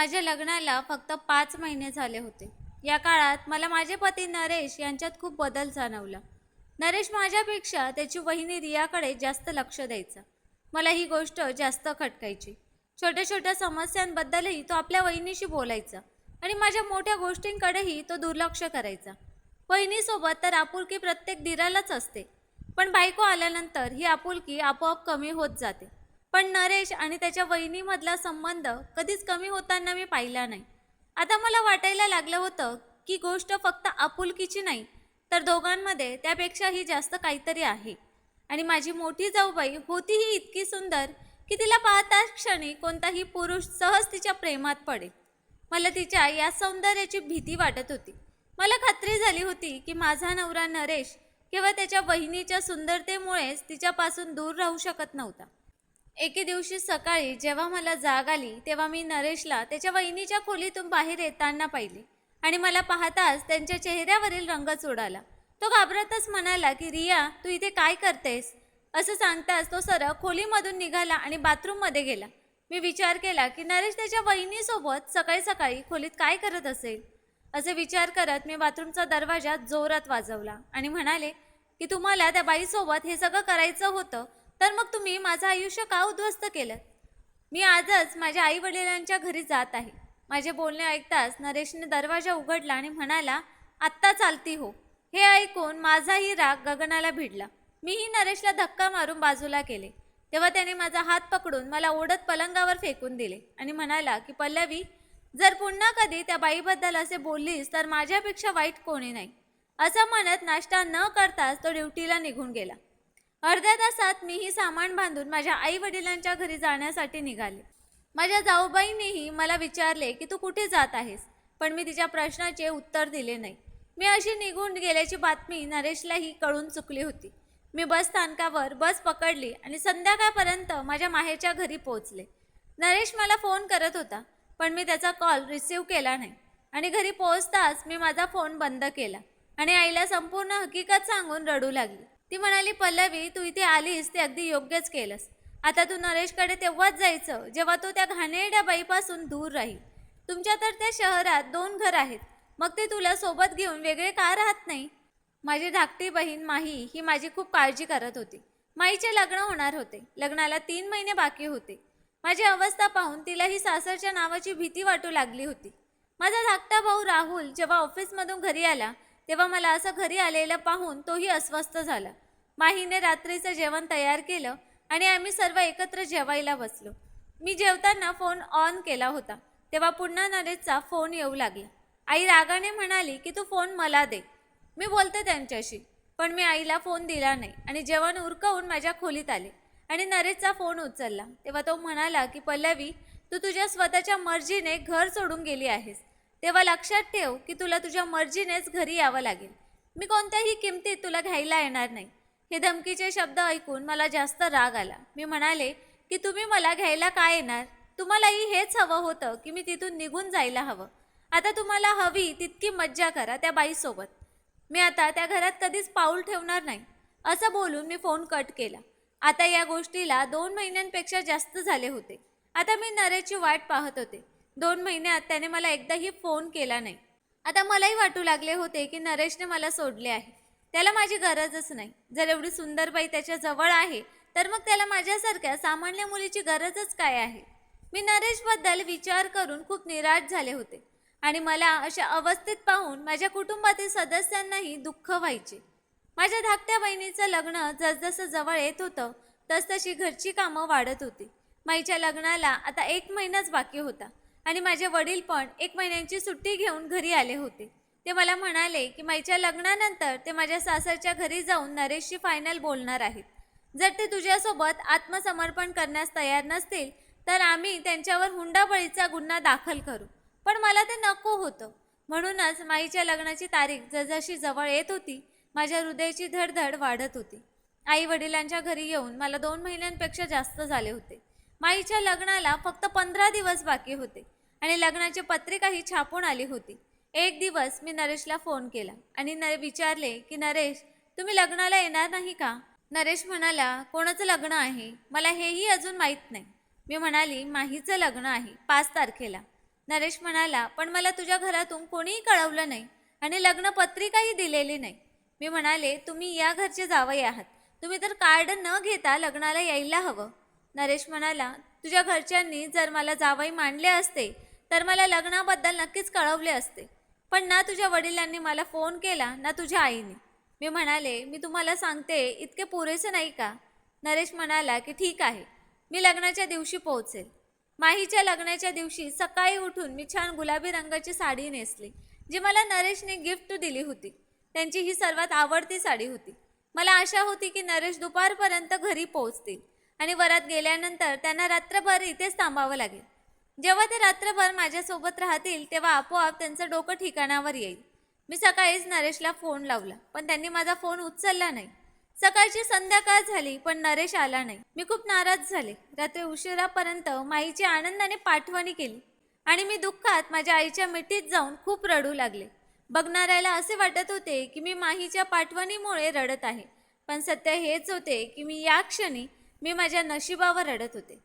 माझ्या लग्नाला फक्त पाच महिने झाले होते. या काळात मला माझे पती नरेश यांच्यात खूप बदल जाणवला. नरेश माझ्यापेक्षा त्याची वहिनी रियाकडे जास्त लक्ष द्यायचा. मला ही गोष्ट जास्त खटकायची. छोट्या छोट्या समस्यांबद्दलही तो आपल्या वहिनीशी बोलायचा आणि माझ्या मोठ्या गोष्टींकडेही तो दुर्लक्ष करायचा. वहिनीसोबत तर आपुलकी प्रत्येक दिरालाच असते. पण बायको आल्यानंतर ही आपुलकी आपोआप कमी होत जाते. पण नरेश आणि त्याच्या वहिनीमधला संबंध कधीच कमी होताना मी पाहिला नाही. आता मला वाटायला लागलं होतं की गोष्ट फक्त आपुलकीची नाही तर दोघांमध्ये त्यापेक्षाही जास्त काहीतरी आहे. आणि माझी मोठी जाऊबाई होतीही इतकी सुंदर की तिला पाहताच क्षणी कोणताही पुरुष सहज तिच्या प्रेमात पडेल मला तिच्या या सौंदर्याची भीती वाटत होती. मला खात्री झाली होती की माझा नवरा नरेश केवळ त्याच्या वहिनीच्या सुंदरतेमुळेच तिच्यापासून दूर राहू शकत नव्हता. एके दिवशी सकाळी जेव्हा मला जाग आली तेव्हा मी नरेशला त्याच्या वहिनीच्या खोलीतून बाहेर येताना पाहिले आणि मला पाहताच त्यांच्या चेहऱ्यावरील रंगच उडाला तो घाबरतच म्हणाला की रिया तू इथे काय करतेस? असं सांगताच तो सरळ खोलीमधून निघाला आणि बाथरूममध्ये गेला. मी विचार केला की नरेश त्याच्या वहिनीसोबत सकाळी सकाळी खोलीत काय करत असेल? असे विचार करत मी बाथरूमचा दरवाजा जोरात वाजवला आणि म्हणाले की तुम्हाला त्या बाईसोबत हे सगळं करायचं होतं तर मग तुम्ही माझं आयुष्य का उद्ध्वस्त केलं? मी आजच माझ्या आई वडिलांच्या घरी जात आहे. माझे बोलणे ऐकताच नरेशने दरवाजा उघडला आणि म्हणाला आत्ता चालती हो. हे ऐकून माझाही राग गगनाला भिडला. मीही नरेशला धक्का मारून बाजूला केले. तेव्हा त्याने माझा हात पकडून मला ओढत पलंगावर फेकून दिले आणि म्हणाला की पल्लवी जर पुन्हा कधी त्या बाईबद्दल असे बोललीस तर माझ्यापेक्षा वाईट कोणी नाही. असं म्हणत नाश्ता न करताच तो ड्युटीला निघून गेला. अर्ध्या तासात मीही सामान बांधून माझ्या आई वडिलांच्या घरी जाण्यासाठी निघाले. माझ्या जाऊबाईनेही मला विचारले की तू कुठे जात आहेस? पण मी तिच्या प्रश्नाचे उत्तर दिले नाही. मी अशी निघून गेल्याची बातमी नरेशलाही कळून चुकली होती. मी बस स्थानकावर बस पकडली आणि संध्याकाळपर्यंत माझ्या माहेरच्या घरी पोहोचले. नरेश मला फोन करत होता पण मी त्याचा कॉल रिसीव केला नाही आणि घरी पोहोचताच मी माझा फोन बंद केला आणि आईला संपूर्ण हकीकत सांगून रडू लागली. ती म्हणाली पल्लवी तू इथे आलीस ते अगदी योग्यच केलंस. आता तू नरेशकडे तेव्हाच जायचं जेव्हा तो त्या घाणेरड्या बाईपासून दूर राहील. तुमच्या तर त्या शहरात दोन घर आहेत. मग ते तुला सोबत घेऊन वेगळे का राहत नाही? माझी धाकटी बहीण माही ही माझी खूप काळजी करत होती. माईचे लग्न होणार होते. लग्नाला तीन महिने बाकी होते. माझी अवस्था पाहून तिला ही सासरच्या नावाची भीती वाटू लागली होती. माझा धाकटा भाऊ राहुल जेव्हा ऑफिसमधून घरी आला तेव्हा मला असं घरी आलेलं पाहून तोही अस्वस्थ झाला. माहीने रात्रीचं जेवण तयार केलं आणि आम्ही सर्व एकत्र जेवायला बसलो. मी जेवताना फोन ऑन केला होता. तेव्हा पुन्हा नरेशचा फोन येऊ लागला. आई रागाने म्हणाली की तू फोन मला दे. मी बोलते त्यांच्याशी पण मी आईला फोन दिला नाही आणि जेवण उरकवून माझ्या खोलीत आले आणि नरेशचा फोन उचलला. तेव्हा तो म्हणाला की पल्लवी तू तुझ्या स्वतःच्या मर्जीने घर सोडून गेली आहेस. तेव्हा लक्षात ठेव की तुला तुझ्या मर्जीनेच घरी यावं लागेल. मी कोणत्याही किमतीत तुला घ्यायला येणार नाही. हे धमकीचे शब्द ऐकून मला जास्त राग आला. मी म्हणाले की तुम्ही मला घ्यायला काय येणार? तुम्हालाही हेच हवं होतं की मी तिथून निघून जायला हवं. आता तुम्हाला हवी तितकी मज्जा करा त्या बाईसोबत. मी आता त्या घरात कधीच पाऊल ठेवणार नाही. असं बोलून मी फोन कट केला. आता या गोष्टीला दोन महिन्यांपेक्षा जास्त झाले होते. आता मी नरेची वाट पाहत होते. दोन महिन्यात त्याने मला एकदाही फोन केला नाही. आता मलाही वाटू लागले होते की नरेशने मला सोडले आहे. त्याला माझी गरजच नाही. जर एवढी सुंदर बाई त्याच्याजवळ आहे तर मग त्याला माझ्यासारख्या सामान्य मुलीची गरजच काय आहे? मी नरेशबद्दल विचार करून खूप निराश झाले होते आणि मला अशा अवस्थेत पाहून माझ्या कुटुंबातील सदस्यांनाही दुःख व्हायचे. माझ्या धाकट्या बहिणीचं लग्न जसजसं जवळ येत होतं तसतशी घरची कामं वाढत होती. माईच्या लग्नाला आता एक महिनाच बाकी होता. आणि माझे वडील पण एक महिन्यांची सुट्टी घेऊन घरी आले होते. ते मला म्हणाले की माईच्या लग्नानंतर ते माझ्या सासरच्या घरी जाऊन नरेशशी फायनल बोलणार आहेत. जर ते तुझ्यासोबत आत्मसमर्पण करण्यास तयार नसतील तर आम्ही त्यांच्यावर हुंडाबळीचा गुन्हा दाखल करू. पण मला ते नको होतं. म्हणूनच माईच्या लग्नाची तारीख जसजशी जवळ येत होती माझ्या हृदयाची धडधड वाढत होती. आई वडिलांच्या घरी येऊन मला दोन महिन्यांपेक्षा जास्त झाले होते. माईच्या लग्नाला फक्त पंधरा दिवस बाकी होते आणि लग्नाची पत्रिकाही छापून आली होती. एक दिवस मी नरेशला फोन केला आणि न विचारले की नरेश तुम्ही लग्नाला येणार नाही का? नरेश म्हणाला कोणाचं लग्न आहे? मला हेही अजून माहीत नाही. मी म्हणाली माहीचं लग्न आहे पाच तारखेला. नरेश म्हणाला पण मला तुझ्या घरातून कोणीही कळवलं नाही आणि लग्न पत्रिकाही दिलेली नाही. मी म्हणाले तुम्ही या घरचे जावई आहात. तुम्ही तर कार्ड न घेता लग्नाला यायला हवं. नरेश म्हणाला तुझ्या घरच्यांनी जर मला जावई मांडले असते तर मला लग्नाबद्दल नक्कीच कळवले असते. पण ना तुझ्या वडिलांनी मला फोन केला ना तुझ्या आईने. मी म्हणाले मी तुम्हाला सांगते इतके पुरेसे नाही का? नरेश म्हणाला की ठीक आहे मी लग्नाच्या दिवशी पोहोचेल. माहीच्या लग्नाच्या दिवशी सकाळी उठून मी छान गुलाबी रंगाची साडी नेसली जी मला नरेशने गिफ्ट दिली होती. त्यांची ही सर्वात आवडती साडी होती. मला आशा होती की नरेश दुपारपर्यंत घरी पोहोचतील. आणि वरात गेल्यानंतर त्यांना रात्रभर इथेच थांबावं लागेल. जेव्हा ते रात्रभर माझ्यासोबत राहतील तेव्हा आपोआप त्यांचं डोकं ठिकाणावर येईल. मी सकाळीच नरेशला फोन लावला पण त्यांनी माझा फोन उचलला नाही. सकाळची संध्याकाळ झाली पण नरेश आला नाही. मी खूप नाराज झाले. रात्री उशिरापर्यंत माईची आनंदाने पाठवणी केली आणि मी दुःखात माझ्या आईच्या मिठीत जाऊन खूप रडू लागले. बघणाऱ्याला असे वाटत होते की मी माहीच्या पाठवणीमुळे रडत आहे पण सत्य हेच होते की मी या क्षणी मी माझ्या नशिबावर रडत होते.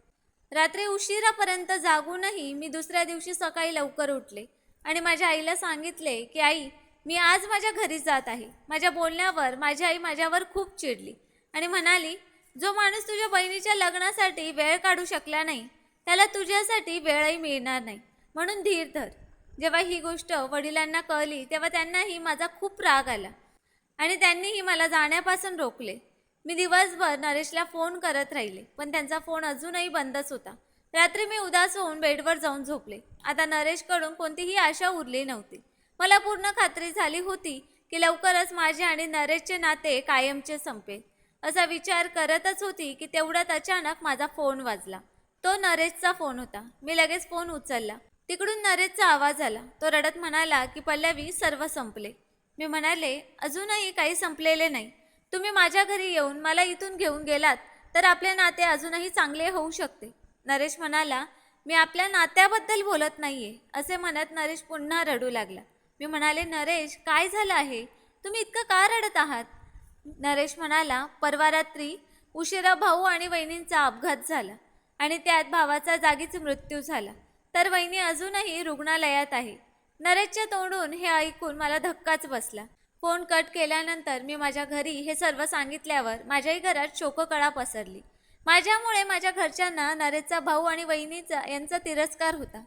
रात्री उशिरापर्यंत जागूनही मी दुसऱ्या दिवशी सकाळी लवकर उठले आणि माझ्या आईला सांगितले की आई मी आज माझ्या घरी जात आहे. माझ्या बोलण्यावर माझी आई माझ्यावर खूप चिडली आणि म्हणाली जो माणूस तुझ्या बहिणीच्या लग्नासाठी वेळ काढू शकला नाही त्याला तुझ्यासाठी वेळही मिळणार नाही. म्हणून धीर धर. जेव्हा ही गोष्ट वडिलांना कळली तेव्हा त्यांनाही माझा खूप राग आला आणि त्यांनीही मला जाण्यापासून रोखले. मी दिवसभर नरेशला फोन करत राहिले पण त्यांचा फोन अजूनही बंदच होता. रात्री मी उदास होऊन बेडवर जाऊन झोपले. आता नरेशकडून कोणतीही आशा उरली नव्हती. मला पूर्ण खात्री झाली होती की लवकरच माझे आणि नरेशचे नाते कायमचे संपेल. असा विचार करतच होती की तेवढ्यात अचानक माझा फोन वाजला. तो नरेशचा फोन होता. मी लगेच फोन उचलला. तिकडून नरेशचा आवाज आला. तो रडत म्हणाला की पल्लवी सर्व संपले. मी म्हणाले अजूनही काही संपलेले नाही. तुम्ही माझ्या घरी येऊन मला इथून घेऊन गेलात तर आपले नाते अजूनही चांगले होऊ शकते. नरेश म्हणाला मी आपल्या नात्याबद्दल बोलत नाहीये असे म्हणत नरेश पुन्हा रडू लागला. मी म्हणाले नरेश काय झालं आहे? तुम्ही इतकं का रडत आहात? नरेश म्हणाला परवा रात्री उशिरा भाऊ आणि वहिनींचा अपघात झाला आणि त्यात भावाचा जागीच मृत्यू झाला. तर वहिनी अजूनही रुग्णालयात आहे. नरेशच्या तोंडून हे ऐकून मला धक्काच बसला. फोन कट केल्यानंतर मी माझ्या घरी हे सर्व सांगितल्यावर माझ्याही घरात शोककळा पसरली. माझ्यामुळे माझ्या घरच्यांना नरेशचा भाऊ आणि वहिनीचा यांचा तिरस्कार होता.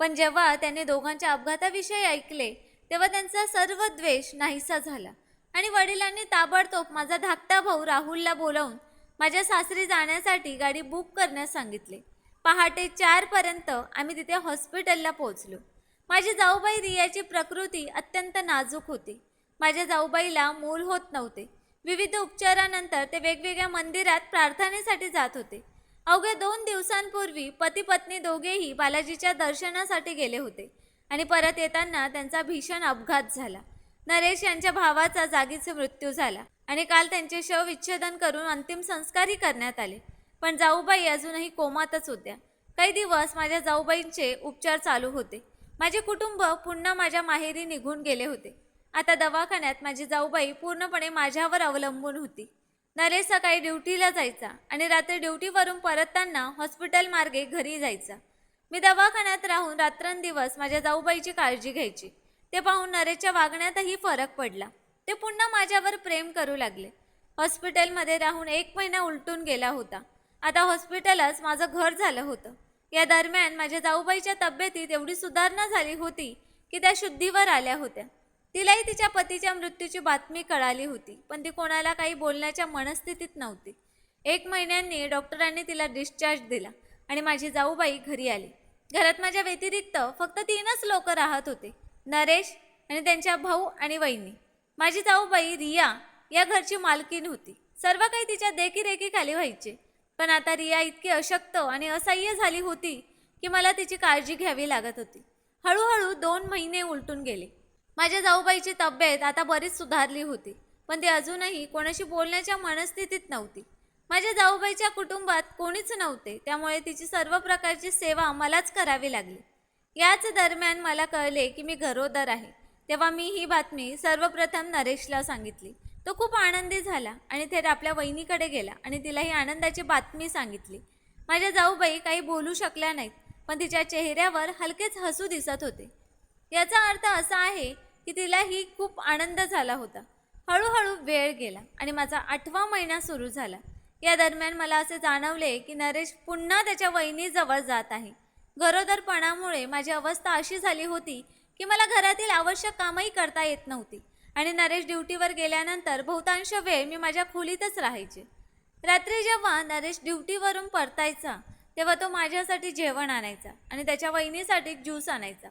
पण जेव्हा त्यांनी दोघांच्या अपघाताविषयी ऐकले तेव्हा त्यांचा सर्व द्वेष नाहीसा झाला. आणि वडिलांनी ताबडतोब माझा धाकटा भाऊ राहुलला बोलावून माझ्या सासरी जाण्यासाठी गाडी बुक करण्यास सांगितले. पहाटे चारपर्यंत आम्ही तिथे हॉस्पिटलला पोहोचलो. माझी जाऊबाई रियाची प्रकृती अत्यंत नाजूक होती. माझ्या जाऊबाईला मूल होत नव्हते. विविध उपचारानंतर ते वेगवेगळ्या मंदिरात प्रार्थनेसाठी जात होते. अवघ्या दोन दिवसांपूर्वी पती पत्नी दोघेही बालाजीच्या दर्शनासाठी गेले होते आणि परत येताना त्यांचा भीषण अपघात झाला. नरेश यांच्या भावाचा जागीच मृत्यू झाला आणि काल त्यांचे शव विच्छेदन करून अंतिम संस्कारही करण्यात आले. पण जाऊबाई अजूनही कोमातच होत्या. काही दिवस माझ्या जाऊबाईंचे उपचार चालू होते. माझे कुटुंब पुन्हा माझ्या माहेरी निघून गेले होते. आता दवाखान्यात माझी जाऊबाई पूर्णपणे माझ्यावर अवलंबून होती. नरेश सकाळी ड्युटीला जायचा आणि रात्री ड्युटीवरून परतताना हॉस्पिटल मार्गे घरी जायचा. मी दवाखान्यात राहून रात्रंदिवस माझ्या जाऊबाईची काळजी घ्यायची. ते पाहून नरेशच्या वागण्यातही फरक पडला. ते पुन्हा माझ्यावर प्रेम करू लागले. हॉस्पिटलमध्ये राहून एक महिना उलटून गेला होता. आता हॉस्पिटलच माझं घर झालं होतं. या दरम्यान माझ्या जाऊबाईच्या तब्येतीत एवढी सुधारणा झाली होती की त्या शुद्धीवर आल्या होत्या. तिलाही तिच्या पतीच्या मृत्यूची बातमी कळाली होती पण ती कोणाला काही बोलण्याच्या मनस्थितीत नव्हती. एक महिन्यांनी डॉक्टरांनी तिला डिस्चार्ज दिला आणि माझी जाऊबाई घरी आली. घरात माझ्या व्यतिरिक्त फक्त तीनच लोक राहत होते नरेश आणि त्यांच्या भाऊ आणि वहिनी. माझी जाऊबाई रिया या घरची मालकीण होती. सर्व काही तिच्या देखीरेखीखाली व्हायचे पण आता रिया इतकी अशक्त आणि असह्य झाली होती की मला तिची काळजी घ्यावी लागत होती. हळूहळू दोन महिने उलटून गेले. माझ्या जाऊबाईची तब्येत आता बरीच सुधारली होती पण ती अजूनही कोणाशी बोलण्याच्या मनस्थितीत नव्हती. माझ्या जाऊबाईच्या कुटुंबात कोणीच नव्हते त्यामुळे तिची सर्व प्रकारची सेवा मलाच करावी लागली. याच दरम्यान मला कळले की मी गरोदर आहे तेव्हा मी ही बातमी सर्वप्रथम नरेशला सांगितली. तो खूप आनंदी झाला आणि थेट आपल्या वहिनीकडे गेला आणि तिला ही आनंदाची बातमी सांगितली. माझ्या जाऊबाई काही बोलू शकल्या नाहीत पण तिच्या चेहऱ्यावर हलकेच हसू दिसत होते. याचा अर्थ असा आहे की तिलाही खूप आनंद झाला होता. हळूहळू वेळ गेला आणि माझा आठवा महिना सुरू झाला. या दरम्यान मला असे जाणवले की नरेश पुन्हा त्याच्या वहिनीजवळ जात आहे. गरोदरपणामुळे माझी अवस्था अशी झाली होती की मला घरातील आवश्यक कामही करता येत नव्हती आणि नरेश ड्युटीवर गेल्यानंतर बहुतांश वेळ मी माझ्या खोलीतच राहायचे. रात्री जेव्हा नरेश ड्युटीवरून परतायचा तेव्हा तो माझ्यासाठी जेवण आणायचा आणि त्याच्या वहिनीसाठी ज्यूस आणायचा.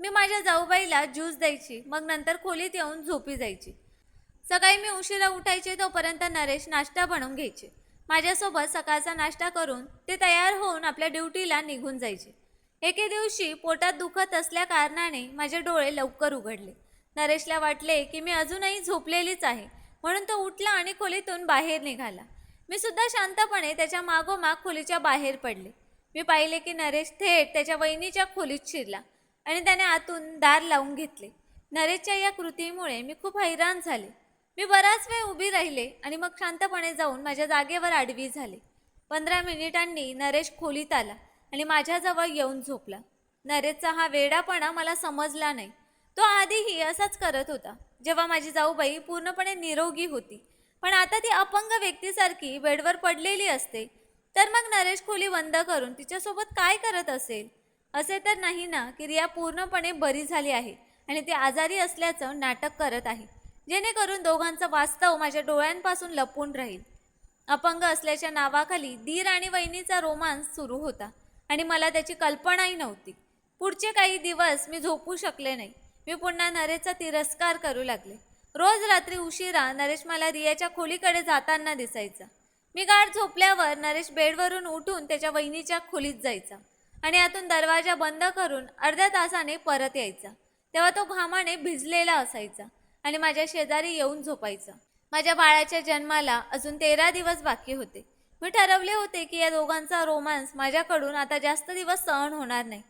मी माझ्या जाऊबाईला ज्यूस द्यायची मग नंतर खोलीत येऊन झोपी जायची. सकाळी मी उशिरा उठायचे तोपर्यंत नरेश नाश्ता बनवून घ्यायचे. माझ्यासोबत सकाळचा नाश्ता करून ते तयार होऊन आपल्या ड्युटीला निघून जायचे. एके दिवशी पोटात दुखत असल्या कारणाने माझे डोळे लवकर उघडले. नरेशला वाटले की मी अजूनही झोपलेलीच आहे म्हणून तो उठला आणि खोलीतून बाहेर निघाला. मी सुद्धा शांतपणे त्याच्या मागोमाग खोलीच्या बाहेर पडले. मी पाहिले की नरेश थेट त्याच्या वहिनीच्या खोलीत शिरला. आणि त्याने आतून दार लावून घेतले. नरेशच्या या कृतीमुळे मी खूप हैराण झाले. मी बराच वेळ उभी राहिले आणि मग शांतपणे जाऊन माझ्या जागेवर आडवी झाले. पंधरा मिनिटांनी नरेश खोलीत आला आणि माझ्याजवळ येऊन झोपला. नरेशचा हा वेडापणा मला समजला नाही. तो आधीही असाच करत होता. जेव्हा माझी जाऊबाई पूर्णपणे निरोगी होती पण आता ती अपंग व्यक्तीसारखी बेडवर पडलेली असते तर मग नरेश खोली बंद करून तिच्यासोबत काय करत असेल? असे तर नाही ना की रिया पूर्णपणे बरी झाली आहे आणि ती आजारी असल्याचं नाटक करत आहे. जेणेकरून दोघांचं वास्तव माझ्या डोळ्यांपासून लपून राहील. अपंग असल्याच्या नावाखाली दीर आणि वहिनीचा रोमांस सुरू होता आणि मला त्याची कल्पनाही नव्हती. पुढचे काही दिवस मी झोपू शकले नाही. मी पुन्हा नरेशचा तिरस्कार करू लागले. रोज रात्री उशिरा नरेश मला रियाच्या खोलीकडे जाताना दिसायचा. मी गाढ झोपल्यावर नरेश बेडवरून उठून त्याच्या वहिनीच्या खोलीत जायचा. आणि आतून दरवाजा बंद करून अर्ध्या तासाने परत यायचा. तेव्हा तो घामाने भिजलेला असायचा आणि माझ्या शेजारी येऊन झोपायचा. माझ्या बाळाच्या जन्माला अजून तेरा दिवस बाकी होते. मी ठरवले होते की या दोघांचा रोमांस माझ्याकडून आता जास्त दिवस सहन होणार नाही.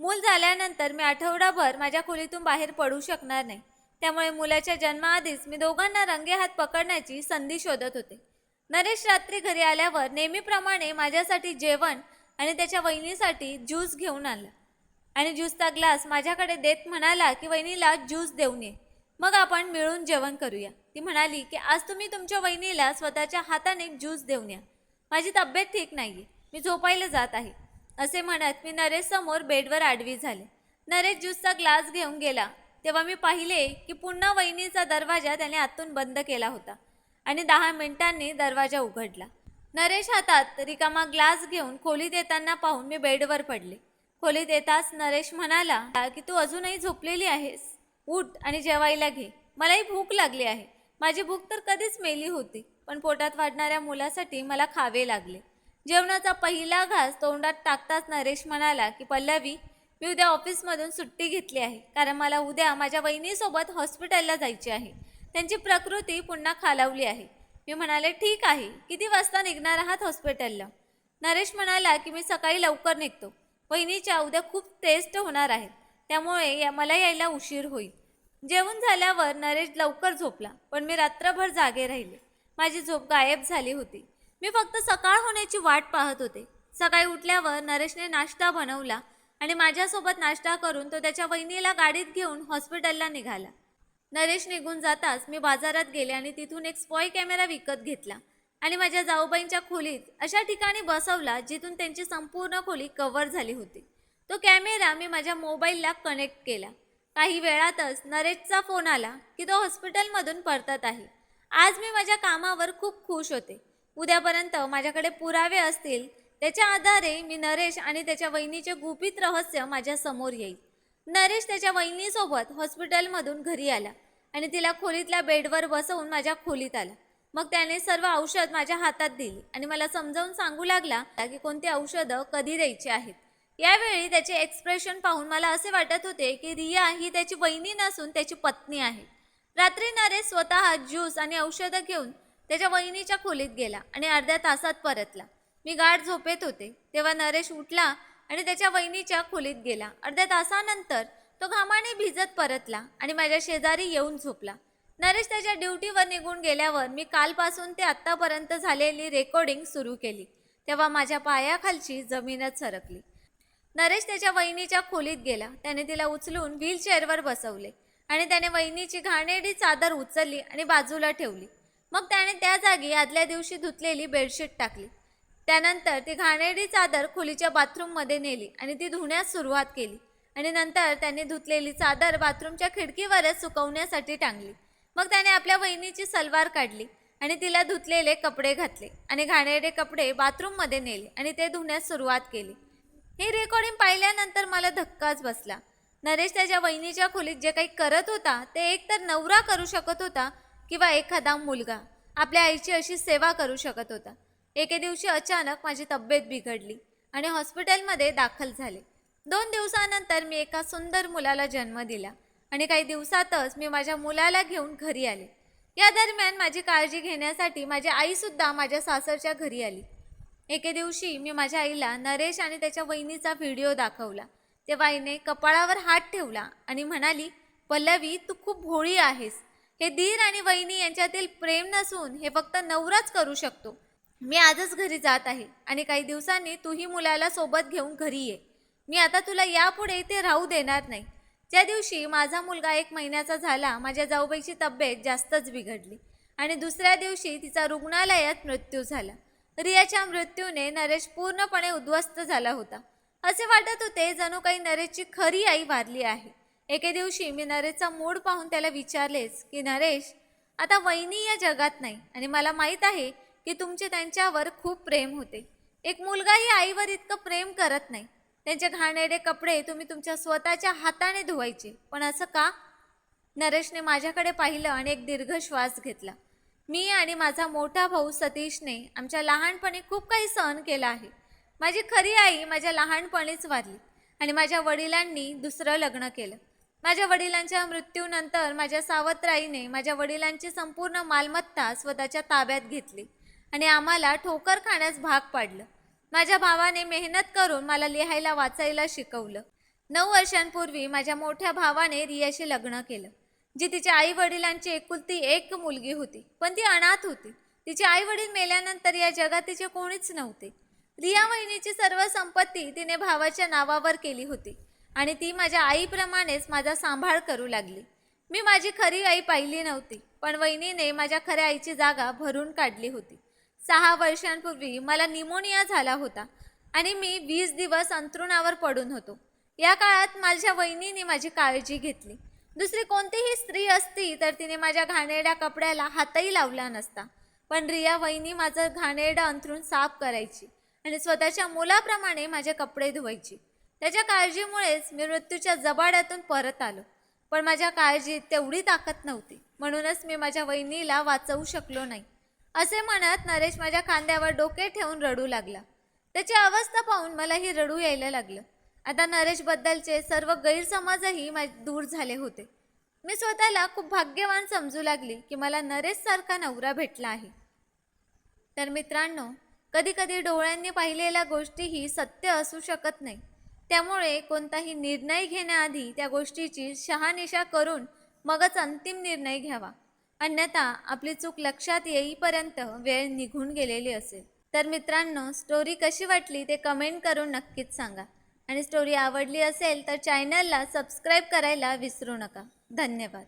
मूल झाल्यानंतर मी आठवडाभर माझ्या खोलीतून बाहेर पडू शकणार नाही. त्यामुळे मुलाच्या जन्माआधीच मी दोघांना रंगेहात पकडण्याची संधी शोधत होते. नरेश रात्री घरी आल्यावर नेहमीप्रमाणे माझ्यासाठी जेवण आणि त्याच्या वहिनीसाठी ज्यूस घेऊन आला. आणि ज्यूसचा ग्लास माझ्याकडे देत म्हणाला की वहिनीला ज्यूस देऊन ये. मग आपण मिळून जेवण करूया. ती म्हणाली की आज तुम्ही तुमच्या वहिनीला स्वतःच्या हाताने ज्यूस देऊन या. माझी तब्येत ठीक नाहीये. मी झोपायला जात आहे. असे म्हणत मी नरेश समोर बेडवर आडवी झाले. नरेश ज्यूसचा ग्लास घेऊन गेला. तेव्हा मी पाहिले की पुन्हा वहिनीचा दरवाजा त्याने आतून बंद केला होता. आणि दहा मिनिटांनी दरवाजा उघडला. नरेश हातात रिकामा ग्लास घेऊन खोलीत येताना पाहून मी बेडवर पडले. खोलीत येताच नरेश म्हणाला की तू अजूनही झोपलेली आहेस? उठ आणि जेवायला घे. मलाही भूक लागली आहे. माझी भूक तर कधीच मेली होती पण पोटात वाढणाऱ्या मुलासाठी मला खावे लागले. जेवणाचा पहिला घास तोंडात टाकताच नरेश म्हणाला की पल्लवी मी उद्या ऑफिसमधून सुट्टी घेतली आहे कारण मला उद्या माझ्या वहिनीसोबत हॉस्पिटलला जायचे आहे. त्यांची प्रकृती पुन्हा खालावली आहे. मी म्हणाले ठीक आहे. किती वाजता निघणार आहात हॉस्पिटलला नरेश म्हणाला की मी सकाळी लवकर निघतो. वहिनीच्या उद्या खूप टेस्ट होणार आहेत. त्यामुळे या मला यायला उशीर होईल. जेवण झाल्यावर नरेश लवकर झोपला पण मी रात्रभर जागे राहिले. माझी झोप गायब झाली होती. मी फक्त सकाळ होण्याची वाट पाहत होते. सकाळी उठल्यावर नरेशने नाश्ता बनवला आणि माझ्यासोबत नाश्ता करून तो त्याच्या वहिनीला गाडीत घेऊन हॉस्पिटलला निघाला. नरेश निघून जाताच मी बाजारात गेले आणि तिथून एक स्पॉय कॅमेरा विकत घेतला. आणि माझ्या जाऊबाईंच्या खोलीत अशा ठिकाणी बसवला जिथून त्यांची संपूर्ण खोली कव्हर झाली होती. तो कॅमेरा मी माझ्या मोबाईलला कनेक्ट केला. काही वेळातच नरेशचा फोन आला की तो हॉस्पिटलमधून परतत आहे. आज मी माझ्या कामावर खूप खुश होते. उद्यापर्यंत माझ्याकडे पुरावे असतील त्याच्या आधारे मी नरेश आणि त्याच्या वहिनीचे गुपित रहस्य माझ्यासमोर येईल. नरेश त्याच्या वहिनीसोबत हॉस्पिटलमधून घरी आला. आणि तिला खोलीतल्या बेडवर बसवून माझ्या खोलीत आला. मग त्याने सर्व औषध माझ्या हातात दिली आणि मला समजावून सांगू लागला की कोणती औषधं कधी द्यायची आहेत. यावेळी त्याचे एक्सप्रेशन पाहून मला असे वाटत होते की रिया ही त्याची वहिनी नसून त्याची पत्नी आहे. रात्री नरेश स्वतः ज्यूस आणि औषधं घेऊन त्याच्या वहिनीच्या खोलीत गेला आणि अर्ध्या तासात परतला. मी गाढ झोपेत होते. तेव्हा नरेश उठला आणि त्याच्या वहिनीच्या खोलीत गेला. अर्ध्या तासानंतर तो घामाने भिजत परतला आणि माझ्या शेजारी येऊन झोपला. नरेश त्याच्या ड्युटीवर निघून गेल्यावर मी कालपासून ते आत्तापर्यंत झालेली रेकॉर्डिंग सुरू केली. तेव्हा माझ्या पायाखालची जमीनच सरकली. नरेश त्याच्या वहिनीच्या खोलीत गेला. त्याने तिला उचलून व्हीलचेअरवर बसवले आणि त्याने वहिनीची घाणेरडी चादर उचलली आणि बाजूला ठेवली. मग त्याने त्या जागी आदल्या दिवशी धुतलेली बेडशीट टाकली. त्यानंतर ती घाणेरडी चादर खोलीच्या बाथरूममध्ये नेली आणि ती धुण्यास सुरुवात केली. आणि नंतर त्याने धुतलेली चादर बाथरूमच्या खिडकीवरच सुकवण्यासाठी टांगली. मग त्याने आपल्या वहिनीची सलवार काढली आणि तिला धुतलेले कपडे घातले आणि घाणेरडे कपडे बाथरूममध्ये नेले आणि ते धुण्यास सुरुवात केली. हे रेकॉर्डिंग पाहिल्यानंतर मला धक्काच बसला. नरेश त्याच्या वहिनीच्या खोलीत जे काही करत होता ते एकतर नवरा करू शकत होता किंवा एखादा मुलगा. आपल्या आईची अशी सेवा करू शकत होता. एके दिवशी अचानक माझी तब्येत बिघडली आणि हॉस्पिटलमध्ये दाखल झाले. दोन दिवसानंतर मी एका सुंदर मुलाला जन्म दिला आणि काही दिवसातच मी माझ्या मुलाला घेऊन घरी आले. या दरम्यान माझी काळजी घेण्यासाठी माझी आईसुद्धा माझ्या सासरच्या घरी आली. एके दिवशी मी माझ्या आईला नरेश आणि त्याच्या वहिनीचा व्हिडिओ दाखवला. तेव्हा आईने कपाळावर हात ठेवला आणि म्हणाली पल्लवी तू खूप भोळी आहेस. हे धीर आणि वहिनी यांच्यातील प्रेम नसून हे फक्त नवराच करू शकतो. मी आजच घरी जात आहे आणि काही दिवसांनी तूही मुलाला सोबत घेऊन घरी ये. मी आता तुला यापुढे इथे राहू देणार नाही. त्या दिवशी माझा मुलगा एक महिन्याचा झाला माझ्या जाऊबाईची तब्येत जास्तच बिघडली आणि दुसऱ्या दिवशी तिचा रुग्णालयात मृत्यू झाला. रियाच्या मृत्यूने नरेश पूर्णपणे उद्ध्वस्त झाला होता. असे वाटत होते जणू काही नरेशची खरी आई वारली आहे. एके दिवशी मी नरेशचा मूड पाहून त्याला विचारलेच की नरेश आता वहिनी या जगात नाही आणि मला माहीत आहे की तुमचे त्यांच्यावर खूप प्रेम होते. एक मुलगाही आईवर इतकं प्रेम करत नाही. त्यांचे घाणेरडे कपडे तुम्ही तुमच्या स्वतःच्या हाताने धुवायचे. पण असं का? नरेशने माझ्याकडे पाहिलं आणि एक दीर्घ श्वास घेतला. मी आणि माझा मोठा भाऊ सतीशने आमच्या लहानपणी खूप काही सहन केलं आहे. माझी खरी आई माझ्या लहानपणीच वारली आणि माझ्या वडिलांनी दुसरं लग्न केलं. माझ्या वडिलांच्या मृत्यूनंतर माझ्या सावत्राईने माझ्या वडिलांची संपूर्ण मालमत्ता स्वतःच्या ताब्यात घेतली आणि आम्हाला ठोकर खाण्यास भाग पाडलं. माझ्या भावाने मेहनत करून मला लिहायला वाचायला शिकवलं. नऊ वर्षांपूर्वी माझ्या मोठ्या भावाने रियाशी लग्न केलं जी तिच्या आई वडिलांची एकुलती एक मुलगी होती पण ती अनाथ होती. तिचे आई वडील मेल्यानंतर या जगात तिचे कोणीच नव्हते. रिया वहिनीची सर्व संपत्ती तिने भावाच्या नावावर केली होती आणि ती माझ्या आईप्रमाणेच माझा सांभाळ करू लागली. मी माझी खरी आई पाहिली नव्हती पण वहिनीने माझ्या खऱ्या आईची जागा भरून काढली होती. सहा वर्षांपूर्वी मला निमोनिया झाला होता आणि मी वीस दिवस अंथरुणावर पडून होतो. या काळात माझ्या वहिनीने माझी काळजी घेतली. दुसरी कोणतीही स्त्री असती तर तिने माझ्या घाणेरड्या कपड्याला हातही लावला नसता. पण रिया वहिनी माझं घाणेरडं अंथरूण साफ करायची आणि स्वतःच्या मुलाप्रमाणे माझे कपडे धुवायची. त्याच्या काळजीमुळेच मी मृत्यूच्या जबाड्यातून परत आलो. पण माझ्या काळजीत तेवढी ताकद नव्हती. म्हणूनच मी माझ्या वहिनीला वाचवू शकलो नाही. असे म्हणत नरेश माझ्या खांद्यावर डोके ठेवून रडू लागला. त्याची अवस्था पाहून मलाही रडू यायला लागलं. आता नरेशबद्दलचे सर्व गैरसमजही मा दूर झाले होते. मी स्वतःला खूप भाग्यवान समजू लागली की मला नरेशसारखा नवरा भेटला आहे. तर मित्रांनो कधीकधी डोळ्यांनी पाहिलेल्या गोष्टीही सत्य असू शकत नाही. त्यामुळे कोणताही निर्णय घेण्याआधी त्या गोष्टीची शहानिशा करून मगच अंतिम निर्णय घ्यावा. अन्यथा आपली चूक लक्षात येईपर्यंत वेळ निघून गेलेली असेल. तर मित्रांनो स्टोरी कशी वाटली ते कमेंट करून नक्कीच सांगा. आणि स्टोरी आवडली असेल तर चॅनलला सबस्क्राईब करायला विसरू नका. धन्यवाद.